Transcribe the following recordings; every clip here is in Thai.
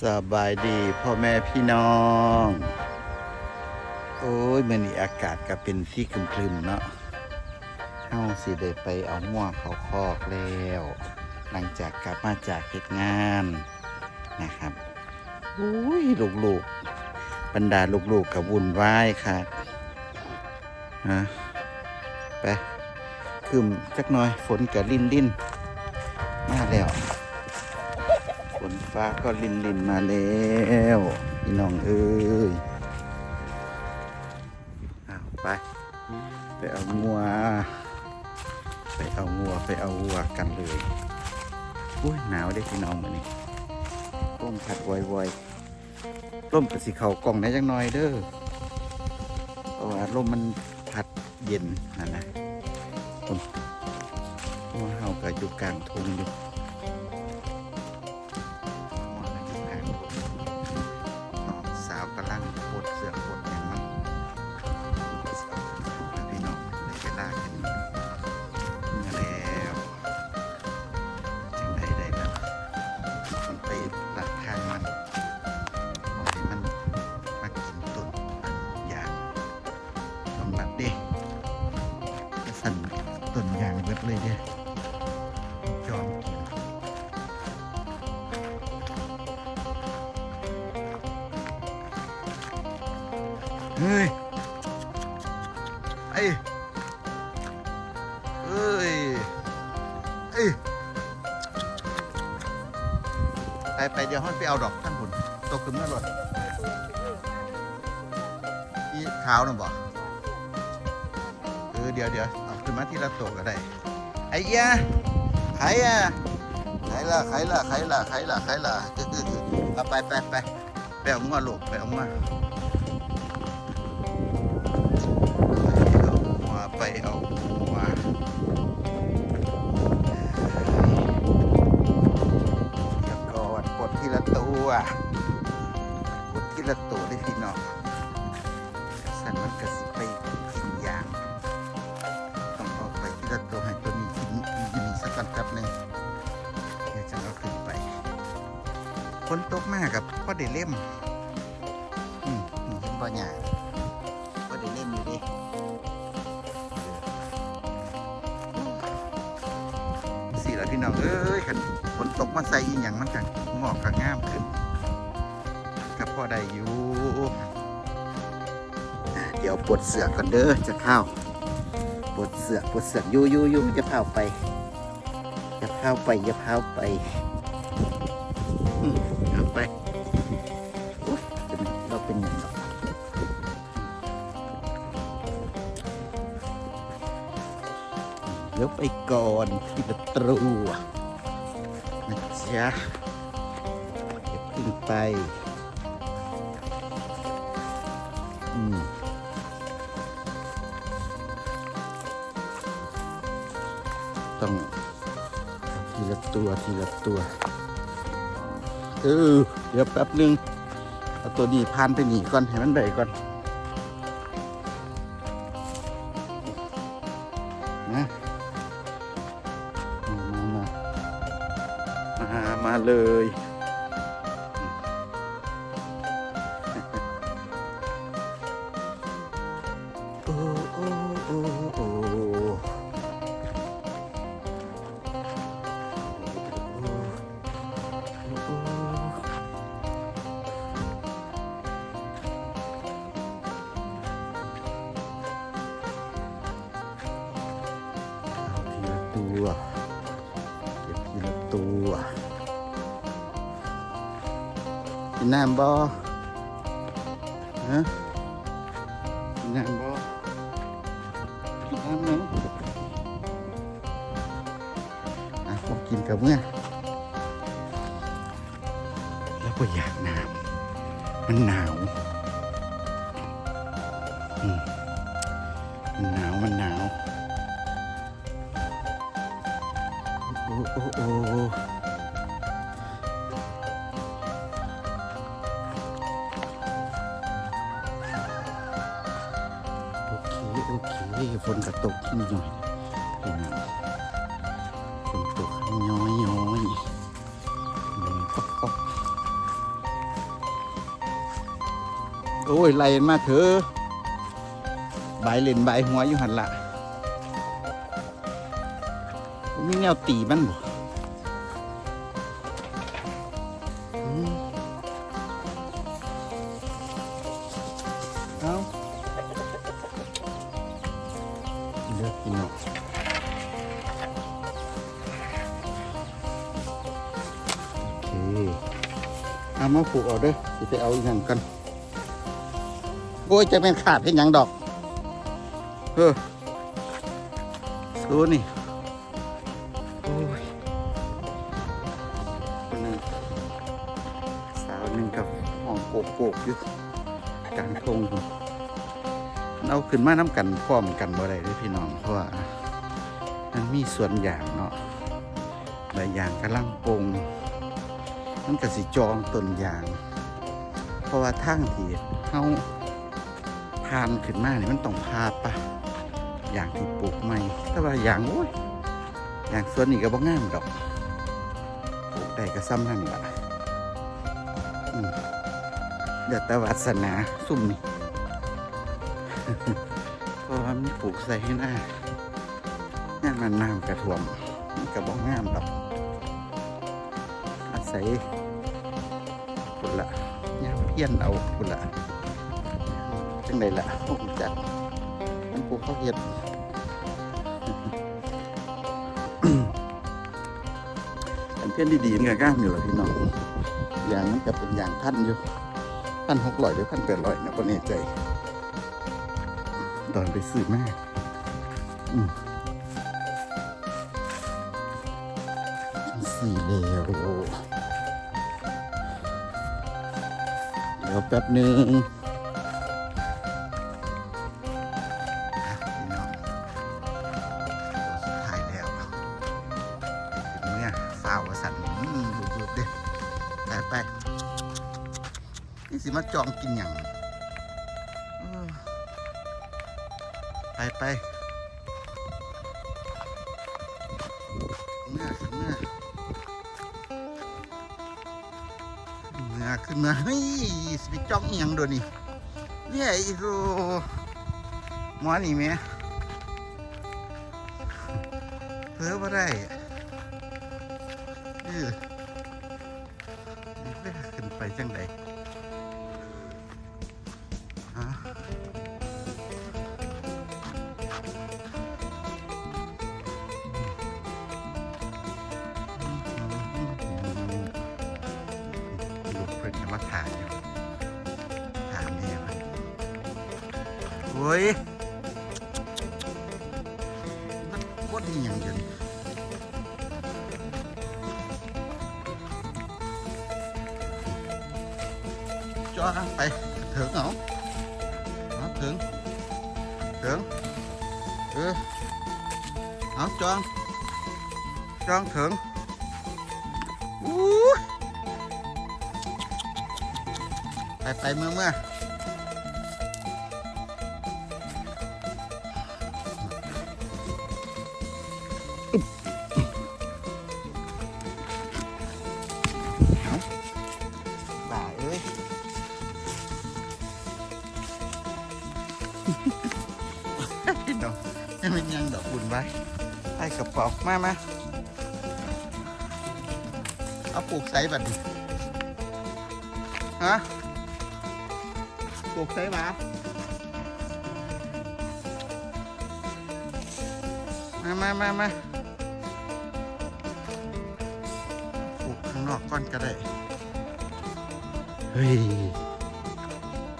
สบายดีพ่อแม่พี่น้อง โอ้ยมื่อนี้อากาศก็เป็นที่ครึมๆเนาะเฮาสิได้ไปเอาม่วงเขาคอกแล้ว หลังจากกลับมาจากเหตุงานนะครับโอ้ยลูกๆ บรรดาลูกๆกับวุ่นวายค่ะฮะไปคืมจักหน่อยฝนกับลินลินมาแล้ว ฟ้าก็ลินลินมาแล้วพี่น้องเอ้ยเอาไป ไปเอางัว ไปเอางัวไปเอาวัวกันเลยอุ้ยหนาวได้พี่น้องมือนี้ร่มพัดวอยๆร่มกระสีเขากล่องได้จังหน่อยเด้อเพราะว่าร่มมันพัดเย็นนะนะคนเพราะว่าเฮาก็อยู่กลางทุ่งอยู่ ต้นยางเบิดเลยเด้จอมกินเฮ้ยไอ้เอ้ยเอ้ยไปไปเดี๋ยวห้องไปเอาดอกท่านผุนตกขึ้นเมื่อรถที่เท้าน่ะบอกเออเดี๋ยวเดี๋ยว ขึ้นมาที่ละโตวก็ได้ไอ้เหี้ยไข่อะไข่ละไข่ละไข่ละไข่ละไข่ละเอาไปไปไปไปเอามาลูกไปเอามาไปเอาหัวแล้วก็วัดกดทีละตัวกดทีละตัว ฝนตกมากกับพ่อได้เล่มอืมเห็นบ่หยาพ่อได้เล่มอยู่ดิสี่ละพี่น้องเอ้ยขันฝนตกมาใส่อีหยังมันกันงอกกันงามขึ้นกับพ่อได้อยู่เดี๋ยวปวดเสือกก่อนเด้อจะเข้าปวดเสือกปวดเสือกอยู่ยู่ยู่จะเข้าไปจะเข้าไปจะเข้าไป ไปก่อนที่ประตูนะจ๊ะเดี๋ยวขึ้นไป อืมต้องทีละตัวทีละตัว เออ เดี๋ยวแป๊บนึงเอาตัวนี้พานไปหนีก่อน ให้มันได้ก่อนนะ มาเลย โอ้โอ้โอ้โอ้โอ้เอาทีละตัวเก็บทีละตัว กินน้ำบ่ฮะกินน้ำบ่กินน้ำไหมอะผมกินกับเมื่อแล้วก็อยากน้ำมันหนาวอืมมันหนาวมันหนาวโอ้โอ้โอ้โอ โอเคฝนกระตกนิดหน่อยพี่น้องฝนตกย้อยย้อยลมป๊อกป๊อกโอ้ยไล่มาเถอะใบเล่นใบหัวอยู่หันละมีแนวตีมันบ่เอา เลือกกินเนาะโอเคเอามาผูกเอาเด้อสิไปเอาอีกอย่างกันโอ้ยจะเป็นขาดเป็นยังดอกเออดูนี่โอ้ยคนนึงสาวหนึ่งกับห้องโกกโกกอยู่กลางทงพุ่น เอาขึ้นมาน้ำกันพร้อมกันบ่ได้เลยพี่น้องเพราะว่ามันมีส่วนอย่างเนาะใบยางกำลังปงมันก็สิจองต้นอย่าง เพราะว่าทางที่เฮาพานขึ้นมาเนี่ยมันต้องพาปะอย่างที่ปลูกใหม่แต่ว่าอย่างโอ้ยอย่างส่วนนี้ก็บ่งามดอกปลูกได้ก็ซ้ำนั่นละเดี๋ยวแต่วาสนาซุ่มนี่ เพราะว่ามันปลูกใส่ให้หน้าย่ามันน้ำกระท่วมมันก็บ่งามดอก อาศัยพุ่นละย่างเพี้ยนเอาพุ่นละจังไดล่ะผมจักมันปลูกข้าวเห็ดอันเพื่อนดีๆมันก็กล้ามอยู่หรอพี่น้องอย่างนั้นก็เป็นอย่างพันอยู่พันหกร้อยหรือพันแปดร้อยนะก็แน่ใจ ตอนไปซื้อแม่มสี่เดียวเดี๋ยวแป๊บหนึ่งพี่น้องตัวสุดท้ายแล้วถึงเนี่ยฟาวกระสันอืมดูๆเด้ไปไปนี่สิมาจองกินอย่างอ ไปไปเมื่อขึ้นเมื่อเมื่อขึ้นเมื่อเฮ้ยสิไปจองอียังโดนี่เนี่ยไอ้โรหมอนี่แม่เพ้อบ่ได้เออขึ้นไปจังได พิ่นก็มาถ่ายอยู่ถามแม่เพิ่นโอ้ยมันโคตรดีอย่างเดียวนี่จอไปถึงเอาเอาถึงถึงเออเอาจองจองถึงอู้ ไปไปเมื่อเมื่อบ่าเอ้ยพี่น้องยังเป็นยังดอกบุญไว้ใส่กระเป๋ามามาเอาปลูกใส่บัดนี้ฮะ ปลูกใส่มามามามามาปลูกข้างนอกก่อนก็ได้ เฮ้ย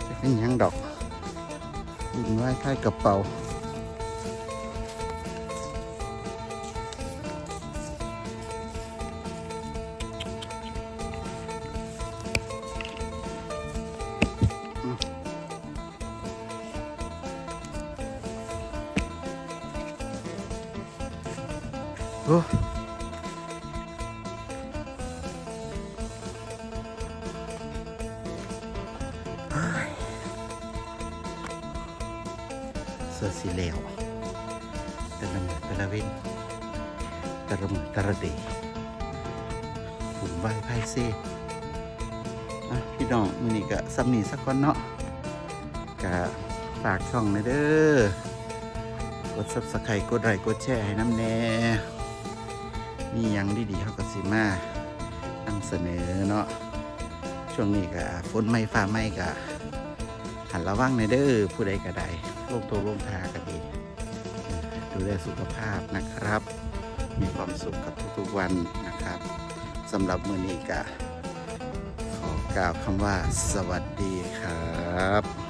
จะเป็นหยังดอกยิงไว้ใต้กระเป๋า โอ้เสื้อสีเหลวแต่ละมือแต่ละเว้นแต่ละมือแต่ละเดย์หุ่นไหวไพ่เซ่พี่น้องมือนี้ก็ซ้ำนี่สักคนเนาะกะฝากช่องหนะเด้อกด subscribe กดไลค์กดแชร์ให้น้ำแน่ มียังดีๆเขาก็สิมานำเสนอเนาะช่วงนี้ก็ฝนไม่ฟ้าไม่ก็หันระวังในเด้อผู้ใดก็ได้โรคตัวโรคทาก็ดี ดูแลสุขภาพนะครับ มีความสุขกับทุกๆวันนะครับสำหรับมือนี้ก็ขอกล่าวคำว่าสวัสดีครับ